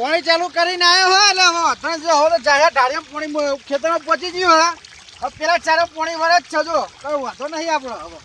પાણી ચાલુ કરીને આવ્યો હોય એટલે હવે અત્યારે જો હવે જાહેર ઢાળિયા પાણી ખેતરમાં પહોંચી ગયું હા. હવે પેલા ચારે પાણી વળે જ છજો કઈ વાંધો નહીં આપણો હવે.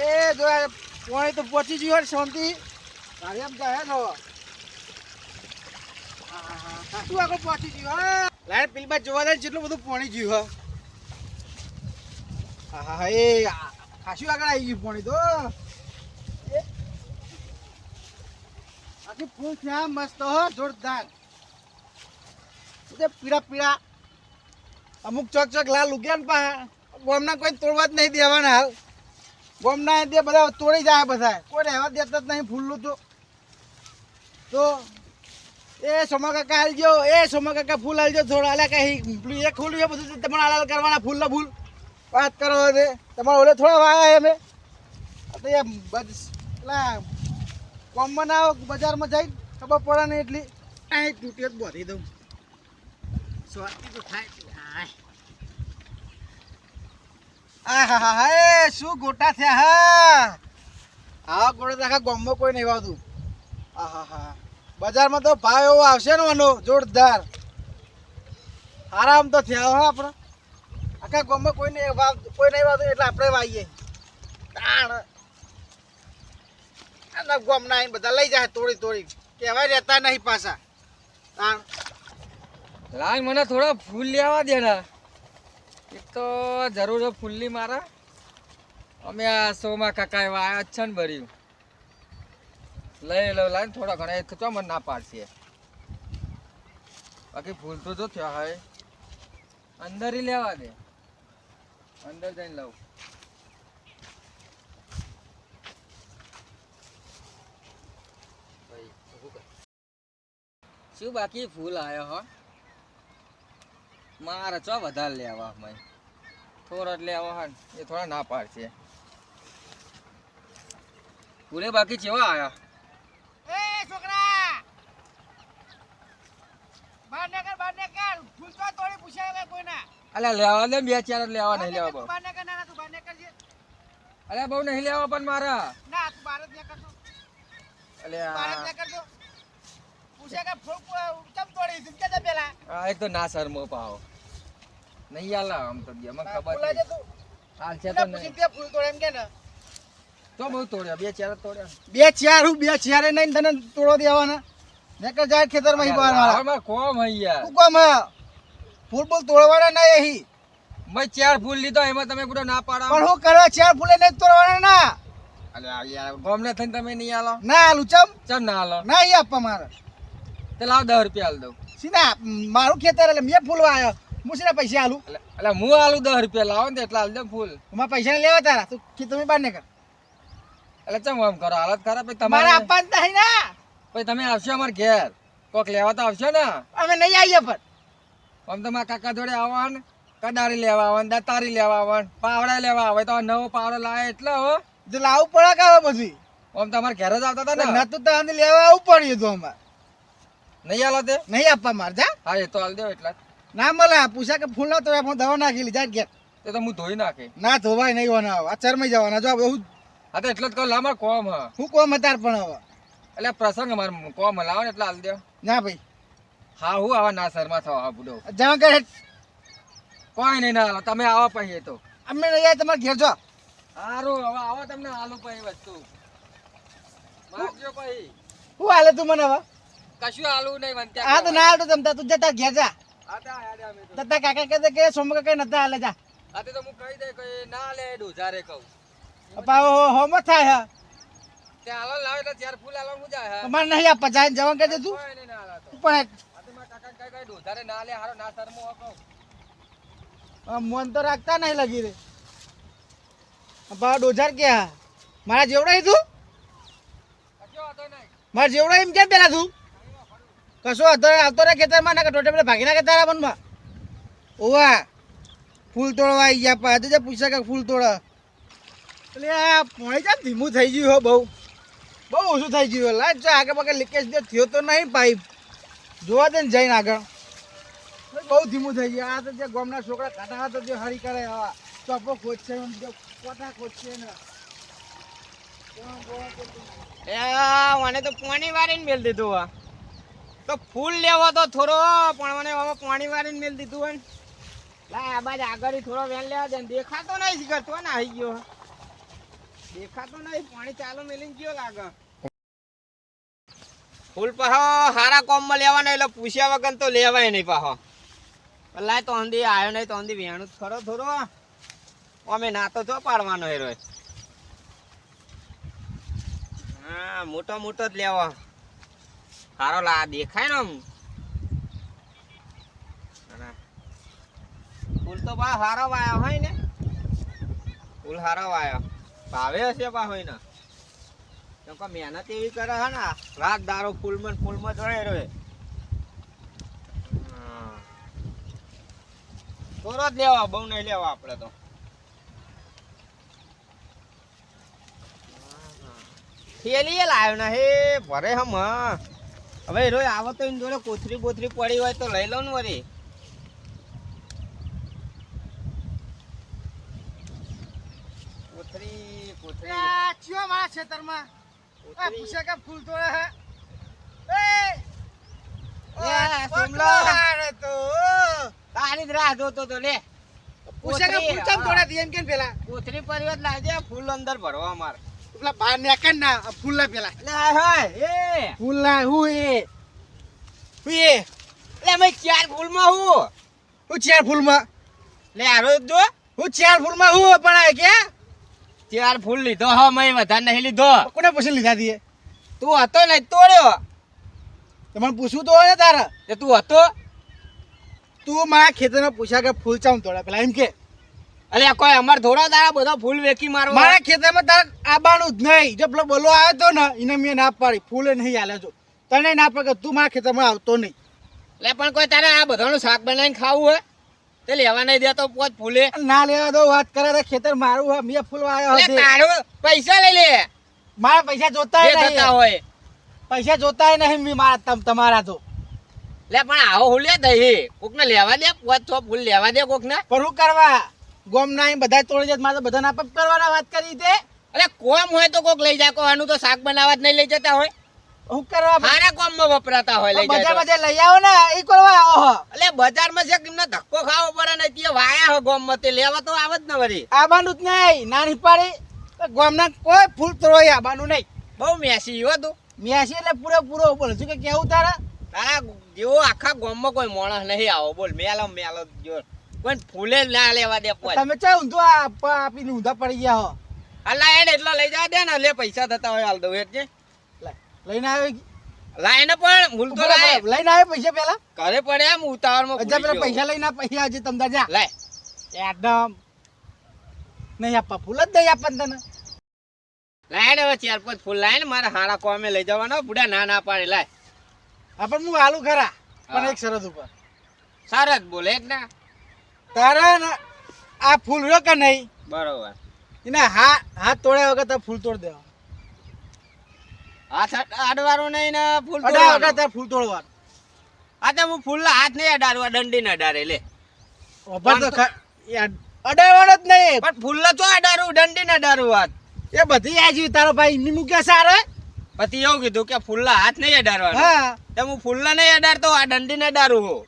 એ જો પોણી તો પહોંચી ગયું હોય શાંતિ. ઢાળિયામાં ને હવે. શું આગળ પહોંચી ગયું હા? લાઈન પેલી જોવા જાય જેટલું બધું પાણી ગયું હા. હા એ ખાસું આગળ આવી ગયું પાણી તો એ. આખી ફૂલ થયા મસ્ત હો, જોરદાર. પીળા પીળા. અમુક ચોક ચોક લાલ ઉગ્યા ને પા ગોમના કોઈ તોડવા જ નહીં દેવાના હાલ. ગોમના દે બધા તોડી જાય બધા કોઈ રહેવા દેતા જ નહીં ફૂલનું તો. તો એ સોમા કાકા હાલજો એ સોમા કાકા ફૂલ હાલજો થોડા હાલે કઈ એ એક છે બધું. તમારે હાલ કરવાના ફૂલ ના ફૂલ. વાત કરો તમારે ઓલે થોડા વાયા અમે. તો એ બસ, પેલા કોમમાં ના આવો બજારમાં જઈ ખબર પડે ને એટલી. આ તૂટી જ બોધી દઉં. સ્વાતી તો થાય. આ હા હા હા શું ગોટા થયા હા. હા ગોટા આખા ગામમાં કોઈ નહીં વાવતું. આ હા હા. બજારમાં તો ભાવ એવો આવશે ને આનો જોરદાર. આરામ તો થયા હો આપણે. આખા ગામમાં કોઈ નહીં વાવ કોઈ નહીં વાવતું એટલે આપણે વાવીએ. તાણ. આના ગામના આઈને બધા લઈ જાય તોડી તોડી કહેવાય રહેતા નહીં પાછા. લાલ મને થોડા ફૂલ લેવા દે ને. એક તો જરૂર છે ફૂલની મારા. અમે આ સોમા કાકા એવા જ છે ને ભર્યું લઈ લો લાઈને થોડા ઘણા. એક તો મને ના પાડશે. બાકી ફૂલ તો જો થયા હવે અંદર લેવા દે. અંદર જઈને લઉં ભાઈ, ઊભું કર. શું બાકી ફૂલ આવ્યો હો? મારે ચો વધારે લેવા મય થોડા જ લેવા હન એ થોડા ના પાડશે. ફૂલે બાકી ચેવા આવ્યા? એ છોકરા! બહાર નીકળ બહાર નીકળ. ફૂલ તો તોડી પૂછ્યા કોઈના. અલ્યા લેવા દે બે ચાર લેવા નહીં લેવા બહુ. બહાર નીકળ ના ના, તું બહાર નીકળ છે અલ્યા બહુ નહીં લેવા પણ મારા. ના તું બહાર જ નીકળ તું. બહાર જ નીકળ તું. કે ફૂલ તોડી તું કે પેલા? આ એક તો ના શરમો પાવો. નહીં આલા આમ તો દે મને ખબર ફૂલ આજે નહીં. તું હાલ છે તો નહીં તે ફૂલ તોડે એમ કે ને? તો બહુ તોડ્યા બે ચાર તોડ્યા. બે ચાર હું બે ચારે નહીં તને તોડો દેવાના. નીકળ જાય ખેતરમાં ઈ બહાર વાળા. કોમ હઈ યાર. તું કોમ ફૂલ ફૂલ તોડવાના ના અહીં. મેં ચાર ફૂલ લીધો એમાં તમે પૂરો ના પાડો. પણ હું કરવા ચાર ફૂલે નહીં તોડવાના ના. અલ્યા યાર ગોમને થઈને તમે નહીં આલો ના આલું ચમ? ચમ ના આલો ના અહીંયા આપવા મારે. તે લાવ દસ રૂપિયા આલ દઉં. સીના મારું ખેતર એટલે મેં ફૂલ વાયો હું સીના પૈસા આલું. એટલે હું આલું દસ રૂપિયા લાવો ને એટલા આલ દઉં ફૂલ. તમારા પૈસા લેવા તારા. તું કે તમે બાર ને કર એટલે ચમ આમ કરો? હાલત ખરાબ પછી મારે તમારે આપવાનું નહીં ને. પછી તમે આવશો અમારે ઘેર. કોક લેવા તો આવશો ને. અમે નહીં આવીએ પણ. આમ તો મારા કાકા જોડે આવવાન. કડારી લેવા આવવાનું દતારી લેવા આવવાન પાવડા લેવા આવે તો નવો પાવડો લાવે એટલે હો. જો લાવવું પડે કે હવે બધું આમ તમારે ઘેર જ આવતા હતા ને. નતું તો લેવા આવવું પડ્યું હતું અમારે. નહીં આલો દે નહીં આપવા મારે જા. હા એ તો હાલ દેવ એટલા ના મળે પૂછા કે ફૂલ ના તો આપણે દવા નાખી લીધા ગયા તે તો હું ધોઈ નાખે. ના ધોવાય નહીં હોના આ ચરમાઈ જવાના જો બહુ હું હા તો એટલો જ કહું લામા કોમ હા. હું કોમ હતાર પણ હવે? એટલે પ્રસંગ માર કોમ લાવો ને એટલે હાલ દેવ. ના ભાઈ. હા હું આવા ના શર્મા થવા હા બુડો જવા કે કોઈ નહીં ના તમે આવો પછી તો. અમે નહીં તમારે ઘેર જો. સારું હવે આવો તમને હાલો પછી વસ્તુ. માગજો પછી. શું હાલે તું મને હવે? કશું આલુ નહીં મને આ તો ના હાલતો તમતા તું જતા ઘેર જા. તો તો. તતા કાકા કહેતા કે સોમ કાકા નતા આલે જા. આતે તો હું કહી દે કે ના લે ડોઝારે કહું. અપા હો મત થાય હા. ત્યાં હાલો લાવે એટલે ચાર ફૂલ આલો હું જાય હે. તમાર નહીં આપવા જાય જવા દે તું. તો. તું પણ તો કાકાને કહી કહી ડોઝારે ના લે હારો ના શરમો હો કહું આ મન તો રાખતા નહીં લગી રે. અપા ડોઝાર કે મારા જેવડા તું? મારા જેવડા એમ કેમ પેલા તું? કશો અત્યારે આવતો રે ખેતરમાં ના ટોટે પેલા ભાગી નાખે તારા મનમાં. ઓવા, ફૂલ તોડવા આવી ગયા પાછું જે પૂછે કે ફૂલ તોડ. એટલે આ પાણી ચામ ધીમું થઈ ગયું હો બહુ. બહુ ઓછું થઈ ગયું લાજ જો આગળ પાછળ લીકેજ થયો તો નહીં પાઇપ. જોવા દે ને જઈને આગળ. બહુ ધીમું થઈ ગયું. આ તો જે ગામના છોકરા કાઢા તો જે હરી કરે આવા. ચોપો ખોદશે કોઠા ખોદશે ને. મને તો પોણી વારીને મેળ દીધું આ. તો ફૂલ લેવો તો થોડો, પણ મને પાણી વાળીને મેલ દીધું હોય લા, આ બાજુ આગળ થોડો વેન લેવા દે દેખાતો નહીં શીખર ને આવી ગયો. દેખાતો નહીં, પાણી ચાલુ મેલીને ગયો લાગે. ફૂલ પાહો, હારા કોમમાં લેવાના એટલે પૂછ્યા વગર તો લેવાય નહીં પાહો. લાય તો અંધી આવ્યો નહીં તો અંધી વેણું ખરો થોડો. અમે નાતો છો પાડવાનો હેરો હા, મોટો મોટો જ લેવો. સારો લા દેખાય ને અને ફૂલ તો બા હારો વાયો હોય ને. ફૂલ હારો વાયો. ભાવે હશે પા હોય ને. તો મહેનત એવી કરે હે ને, રાત દારો ફૂલમાં ફૂલમાં જોડે રહે. હા. થોડો જ લેવા, બહુ નહીં લેવા આપણે તો. થેલી લાવ્યો ને, હે, ભરે હમ હા. હવે રોય આવો તો એની જોડે કોથરી બોથરી પડી હોય તો લઈ લો ને વરી કોથરી કોથરી. આ ચિયો મારા ખેતરમાં. આ પૂછે કે ફૂલ તોડે હે. એ! સુમલો. હારે તો તારી રાહ જોતો તો લે. પૂછે કે ફૂલ ચમ તોડે એમ કેમ પેલા? કોથરી પરિવત લાવજે ફૂલ અંદર ભરવા અમારે. પેલા બહાર નીકળ ના ફૂલ ના પેલા. લે હાય એ. ફૂલ ના હું એ. હું એ. લે મે ચાર ફૂલમાં હું. હું ચાર ફૂલમાં લે આરો જો. હું ચાર ફૂલમાં હું પણ આ કે? ચાર ફૂલ લીધો હ મે વધારે નહીં લીધો. કોને પૂછી લીધા તી તું હતો ને તોડ્યો તમને પૂછવું તો હોય ને તારા. તું હતો? તું મારા ખેતરમાં પૂછ્યા કે ફૂલ ચાઉન તોડે પેલા એમ કે. અલે કોઈ અમાર થોડા તારા બધા ફૂલ વેકી મારો મારા ખેતરમાં તાર આબાનું જ નહીં. જો પેલો બોલો આવ્યો તો ને એને મેં ના પાડી. ફૂલે નહીં આલે જો. તને ના પડે તું મારા ખેતરમાં આવતો નહીં. એટલે પણ કોઈ તારે આ બધાનું શાક બનાવીને ખાવું હોય? તે લેવા નહીં દેતો પોત ફૂલે. ના લેવા દો વાત કરે તો ખેતર મારું હોય મેં ફૂલ વાયો અલે તારું પૈસા લઈ લે. મારા પૈસા જોતા નહીં. હોય. પૈસા જોતા નહીં મેં મારા તમ તમારા તો. લે પણ આવો હું લે દહી. કોકને લેવા દે પોત તો ફૂલ લેવા દે કોક ને પણ કરવા? ગોમ ના બધા તોડી જાય મારે બધાને બધા કરવાના વાત કરી તે અરે કોમ હોય તો કોક લઈ જાય કોવાનું તો શાક બનાવવા જ નહીં લઈ જતા હોય. હું કરવા મારા કોમમાં વપરાતા હોય લઈ બજાર. બજાર લઈ આવો ને એ કરવા આવો. એટલે બજારમાં છે એમને ધક્કો ખાવો પડે ને તે વાયા હો ગોમમાં તે લેવા તો આવે જ ન વરી આવાનું જ નહીં નાની પાડી ગોમના કોઈ ફૂલ તોય આવવાનું નહીં. બહુ મેસી હો તું. મ્યાસી એટલે પૂરો પૂરો બોલે શું કે કેવું તારા? તારા જેવો આખા ગોમમાં કોઈ માણસ નહીં આવો બોલ મેલો મેલો જો કોઈ ફૂલે ના લેવા દે કોઈ. તમે ચા ઊંધો આપી ઊંધા પડી ગયા હો. અલા એને એટલો લઈ જા દે ને લે પૈસા થતા હોય હાલ દઉં એટલે લઈને આવ્યો લાઈને પણ મૂલ તો લાય. લઈને આવ્યો પૈસા પેલા ઘરે પડે એમ ઉતાવળમાં હજાર પેલા પૈસા લઈને પૈસા આજે તમતા જા. લાય એકદમ નહીં આપવા ફૂલ જ નહીં આપણ તને. લાય ને હવે ચાર પાંચ ફૂલ લાય ને મારા હારા કોમે લઈ જવાનો બુડા ના ના પાડે લાય. આપણ હું હાલું ખરા. પણ એક શરત ઉપર. શરત બોલે એક ના. તારા ને આ ફૂલ રહ્યો કે નહીં? બરોબર. એને હા હાથ તોડ્યા વગર તારે ફૂલ તોડ દેવા હાથ અડવાનું નહીં ને ફૂલ તોડ્યા વગર. તારે ફૂલ તોડવાનું. આ તો હું ફૂલ હાથ નહીં અડાડવા દંડી ને અડાડે લે. ઓભર તો અડાડવાનો જ નહીં પણ ફૂલ તો અડાડું દંડી ને અડાડું વાત એ બધી આજી તારો ભાઈ ની મૂક્યા સારા પછી એવું કીધું કે ફૂલના હાથ નહીં અડાડવાનો. હા. તો હું ફૂલના નહીં અડાડતો આ દંડી ને અડાડું હું.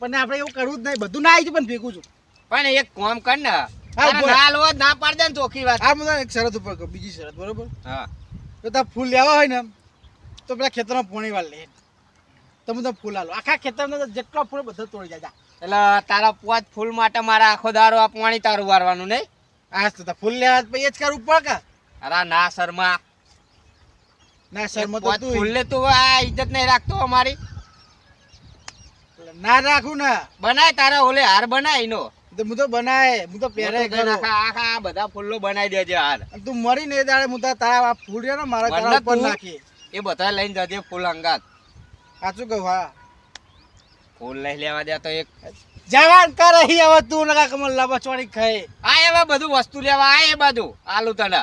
પણ આપણે એવું કરવું જ નહીં. બધું ના આવી પણ ભેગું છું. પણ એક કોમ કર ને. ના ના પાડ દે ને ચોખ્ખી વાત. આ બધા એક શરત ઉપર બીજી શરત બરોબર? હા. તો તાર ફૂલ લેવા હોય ને તો પેલા ખેતરમાં પોણી વાળ લે. તો હું ફૂલ આલો. આખા ખેતરમાં જેટલા ફૂલ બધા તોડી જાય એટલે તારા પોત ફૂલ માટે મારા આખો દારો આ પાણી તારું વારવાનું નહીં? આ તો ફૂલ લેવા પછી એ જ કરવું પડે કે? અરે ના શર્મા. ના શર્મા તો તું ફૂલ લે તું આ ઇજ્જત નહીં રાખતો અમારી. ના રાખું ને. બનાય તારા ઓલે હાર બનાય નો હું તો બનાય હું તો પહેરે આખા બધા ફૂલો બનાવી દેજે હાર તું મરી ને દાડે હું તારા ફૂલ ને મારા તારા ઉપર નાખી. એ બધા લઈને જજે ફૂલ અંગાત. સાચું કહું હા. ફૂલ લઈ લેવા દે તો એક. જવાન કરે હવે તું નકા કમલ લાંબા ચોળી ખાય આ એવા બધું વસ્તુ લેવા આ એ બધું. આલુ તને.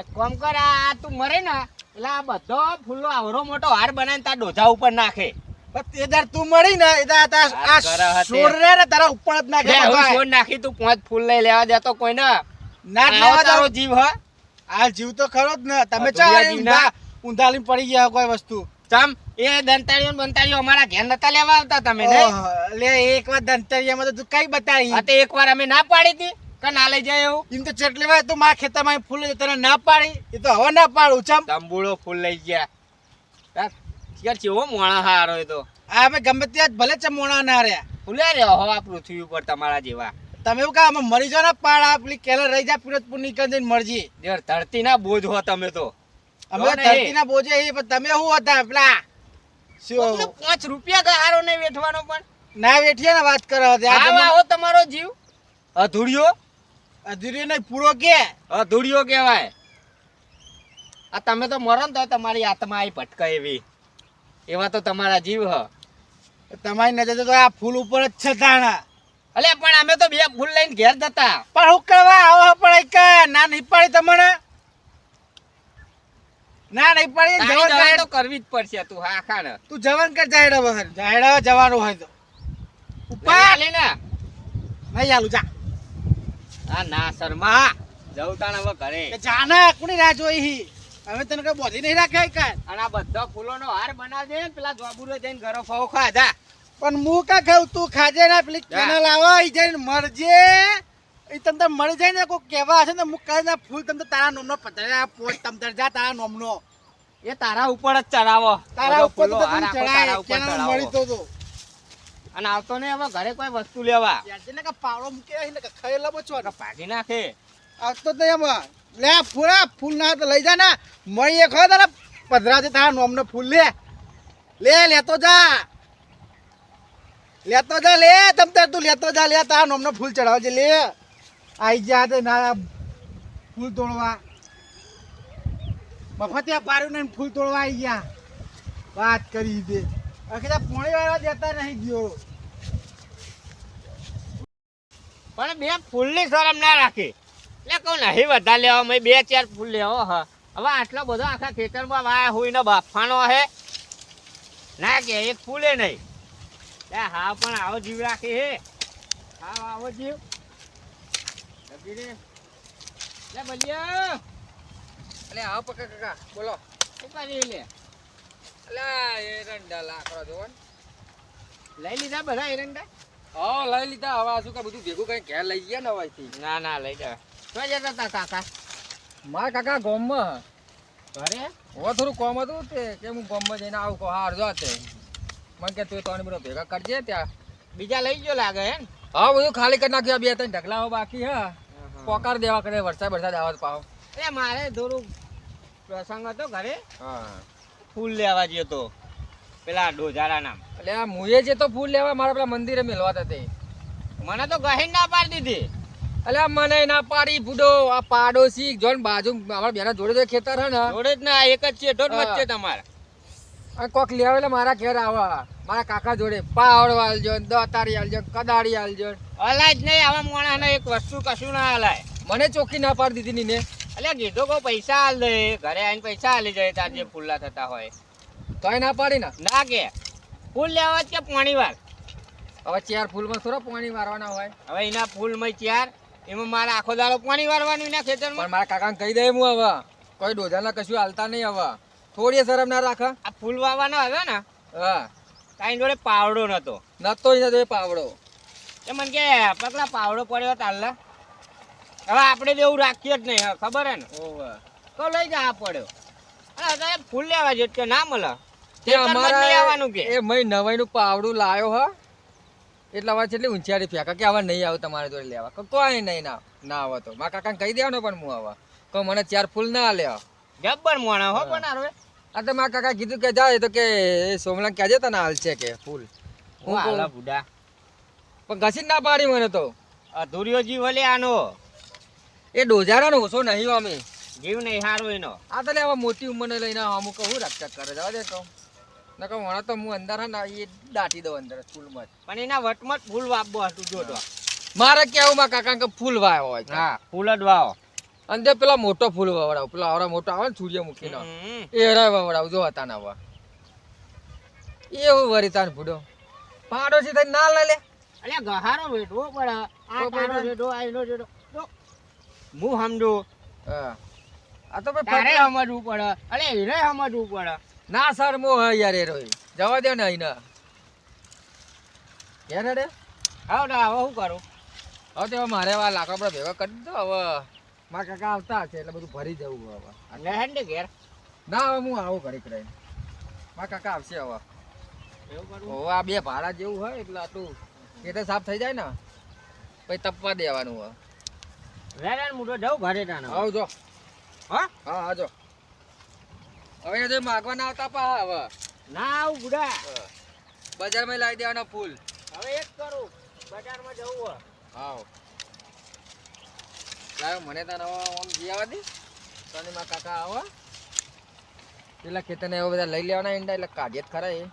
એક કામ કર આ તું મરે ને એટલે આ બધો ફૂલો આવરો મોટો હાર બનાવીને તાર ડોઝા ઉપર નાખે. પણ તું મળી ને એ દાડ આ રે ને તારા ઉપર જ નાખે. હું. છોડ નાખી તું પાંચ ફૂલ લઈ લેવા દેતો કોઈ ને ના લેવા તારો જીવ હ. આ જીવ તો ખરો જ ને. તમે ચા ઊંધા. ઊંધાલી પડી ગયા કોઈ વસ્તુ. ચમ એ દંતાળીઓ બંતાળીઓ અમારા ઘેર નતા લેવા આવતા તમે ને લે એક વાર દંતરિયામાં તો તું કઈ બતાવી? આ એક એકવાર અમે ના પાડી હતી. કે ના લઈ જાય એવું? એમ તો ચટલી વાર તું મારા ખેતરમાં ફૂલ તને ના પાડી? એ તો હવે ના પાડું ચમ. તંબુળો ફૂલ લઈ ગયા. યાર કેવો મોણા હારો એ તો. આ અમે ગમે ત્યાં ભલે ભલે મોણા ના રહ્યા. ફૂલ્યા રહ્યો હો આ પૃથ્વી ઉપર તમારા જેવા. તમે એવું કહો અમે મરી જાઓ ને પાડા પેલી કેલે રહી જા પિરોજપુર નીકળી જઈને મરજી. યાર ધરતી ના બોજ હો તમે તો. અમે ધરતી ના. બોજે એ પણ તમે શું હતા પેલા? શું? પાંચ રૂપિયા કે હારો નહીં વેઠવાનો પણ. ના વેઠીએ ને વાત કરો તમારો જીવ. અધૂરિયો. અધૂરી નહીં પૂરો કે? અધૂરીઓ કહેવાય. આ તમે તો મરો ને તો તમારી આત્મા આવી ભટકાય એવી. એવા તો તમારા જીવ હ. તમારી નજર તો આ ફૂલ ઉપર જ છે તાણા. અલે પણ અમે તો બે ફૂલ લઈને ઘેર જતા. પણ હું કરવા આવો પણ એક ના નહીં પાડી તમને ના નહીં પાડી જવાન તો કરવી જ પડશે તું હા ખાણ તું જવાન કર જાહેર જાયડો જવાનું હોય તો. ઉપા લઈને નહીં આલું જા. આ ના શર્મા. જવું તાણ હવે ઘરે. જાના કોની રાહ જોઈ હવે તને કઈ બોધી નહીં રાખે અને આ બધા ફૂલોનો હાર બનાવજે પેલા જોબુરો જઈને ઘરો ફાવો ખા પણ હું કા ખાવ તું ખાજે ને પેલી. કેનલ આવો ઈ જઈને મરજે. એ તમને મળી જાય ને કોઈ કહેવા હશે ને હું કહે ને ફૂલ તમને તાર નોમનો પતરા પોત તમ તાર જા તારા નોમનો. એ તારા ઉપર જ ચડાવો. તારા ઉપર તો ચડાય કેનલ મળી તો તો. અને આવતો ને હવે ઘરે કોઈ વસ્તુ લેવા. ને કે પાવડો મૂકે ને કે ખાયેલા બચવા ભાગી નાખે. આવતો તો એમ લે ફૂલા ફૂલ ના તો લઈ જા ને. મળી એક હોય તારા? પધરાથી તારા નોમનો ફૂલ લે. લે લેતો જા. લેતો જા લે તમ તાર તું લેતો જા લે તારા નોમનો ફૂલ ચડાવજે લે. આઈ જા તે ના ફૂલ તોડવા. મફતિયા પાર્યું ને ફૂલ તોડવા આઈ ગયા. વાત કરી દે. અખેતા પોણી વાળા દેતા ગયો. પણ બે ફૂલની શરમ ના રાખી. એટલે કહું નહીં વધારે લેવા મેં બે ચાર ફૂલ લેવો, હા હવે આટલો બધો આખા ખેતરમાં વાયા હોય ને બાફાનો હે. ના કે, એક ફૂલે નહીં. હા, પણ આવો જીવ રાખે હે. હા, આવો જીવ. લે બલિયા અલે, આવો પકા કાકા, બોલો. શું કરી લે? એરંડા લાકડા જોવો લઈ લીધા બધા એરંડા? હા લઈ લીધા. હવે આ શું કે બધું ભેગું કઈ ઘેર લઈ ગયા ને હવેથી ના ના લઈ જા તો જતા તા? કાકા મારા કાકા ગામમાં. ઘરે? હવે થોડું કોમ હતું તે કે હું ગામમાં જઈને આવું કહો હાર જો તે. મને કે તું ત્રણ બધો ભેગા કરજે ત્યાં. બીજા લઈ ગયો લાગે હે હા બધું ખાલી કરી નાખ્યું. બે ત્રણ ઢગલાઓ બાકી હા. પોકાર દેવા કરે વરસાદ વરસાદ આવત પાવ એ મારે થોડું પ્રસંગ હતો ઘરે. હા. ફૂલ લેવા ગયો તો. પેલા ડોઝારા નામ. એટલે આ મુએ જે તો ફૂલ લેવા મારા પેલા મંદિરે મેલવા હતા તે. મને તો ગહીન ના પાડી દીધી. એટલે મને ના પાડી ફૂડો આ પાડોશી જોન બાજુ અમારા બેના જોડે જોડે ખેતર હે ને. જોડે જ ના એક જ છે તો હા. વચ્ચે તમારે. આ કોક લેવા એટલે મારા ઘેર આવા. મારા કાકા જોડે પાવડ વાલજો ને દતારી આલજો કદાળી આલજો. અલાય જ નહીં આવા મોણા એક વસ્તુ કશું ના હલાય. મને ચોખ્ખી ના પાડી દીધી ને એટલે કીધું કહું પૈસા હાલ દે ઘરે આવીને પૈસા હાલી જાય તાર જે ફૂલલા થતા હોય. તોય ના પાડી ને? ના કે. ફૂલ લેવા કે પાણી વાર હવે ચાર ફૂલમાં થોડા પાણી વારવાના હોય. હવે એના ફૂલમાં ચાર એમાં મારે આખો દાડો પાણી વારવાનું એના પણ ખેતરમાં મારા કાકાને કહી દે હું હવે. કોઈ ડોઝાના કશું હાલતા નહીં હવે. થોડી શરમ ના રાખે. આ ફૂલ વાવવાનો હતો ને? હા. તારી જોડે પાવડો નતો. નતો જ નતો એ પાવડો. એ મને કે પગલા પાવડો પડ્યો તાલ્લા હવે આપણે તો એવું રાખીએ જ નહીં ખબર હે ને? તો લઈ જા પડ્યો. ફૂલ લેવા કે ના મળે. તે ખેતરમાં જ અમારા નહીં આવવાનું કે? એ મય નવાઈનું પાવડું લાયો હ. એટલે હવે છેલ્લી ઊંચાડી ફેંકા. કે હવે નહીં આવું તમારે જોડે લેવા. કે કોઈ નહીં ના ના આવે તો. મારા કાકાને કહી દેવાનો પણ હું હવે કહો મને ચાર ફૂલ ના લે. જબ્બર મોણા હો પણ હારું આ તો મારા કાકા કીધું કે જાય તો કે સોમલા કહેજે તને હાલ છે કે ફૂલ. હું હું હાલા બુડા. પણ ઘસી ના પાડી મને તો. અધૂરિયો જીવ લે આનો. એ ડોઝારાનો ઓછો નહીં અમે. જીવ નહીં હારો એનો. આ તો હવે મોટી ઉંમરને લઈને અમુક કહું રક્ષક કરે જવા દે તો. ન કહું તો હું અંદર ને એ દાટી દઉં અંદર ફૂલમાં પણ એના વટમાં ફૂલ વાપબો હતું જોતો મારે કેવું માં કાકા કે ફૂલ વાયો હોય હા ફૂલ જ વાવો. અને તે પેલા મોટો ફૂલ વાવડાવ પેલા આવડા મોટો આવે ને સૂર્યમુખીનો. એ હરા વાવડાવ જો હતા ના હવે. એવું વરી તાન ભૂડો. પાડોશી થઈને ના લે લે. અલ્યા ગહારો વેઠવો પડે. આ પાડો તારો વેઠવો આ એનો વેઠવો. જો, હું સમજુ? હા. આ તો ભાઈ તારે સમજવું પડે. અરે એને સમજવું પડે. ના સર મો હા યાર એ રોય. જવા દો ને અહીં યાર રે આવ ને હવે શું કરું? હવે તો મારે આ લાકડા આપણે ભેગા કરી દો હવે મારા કાકા આવતા હશે એટલે બધું ભરી જવું હવે. અને હેડ ને ઘેર. ના હવે હું આવું ઘડીક રહીને. મારા કાકા આવશે હવે. એવું કરવું હવે આ બે ભાડા જેવું હોય એટલે આટલું. તો સાફ થઈ જાય ને. પછી તપવા દેવાનું હોય લે મુડો જાવ ઘરે તાને આવજો. હા? હા હા જો હવે જે તો માગવાના આવતા પા હવે. ના આવ બુડા બજારમાં લાવી દેવાના ફૂલ. હવે એક કરું. બજારમાં જવું હાવ લાવ મને તને આમ જઈ આવવા દે. તને માં કાકા આવો. પેલા ખેતરને એવા બધા લઈ લેવાના ઈંડા એટલે કાઢીએ જ ખરા એ.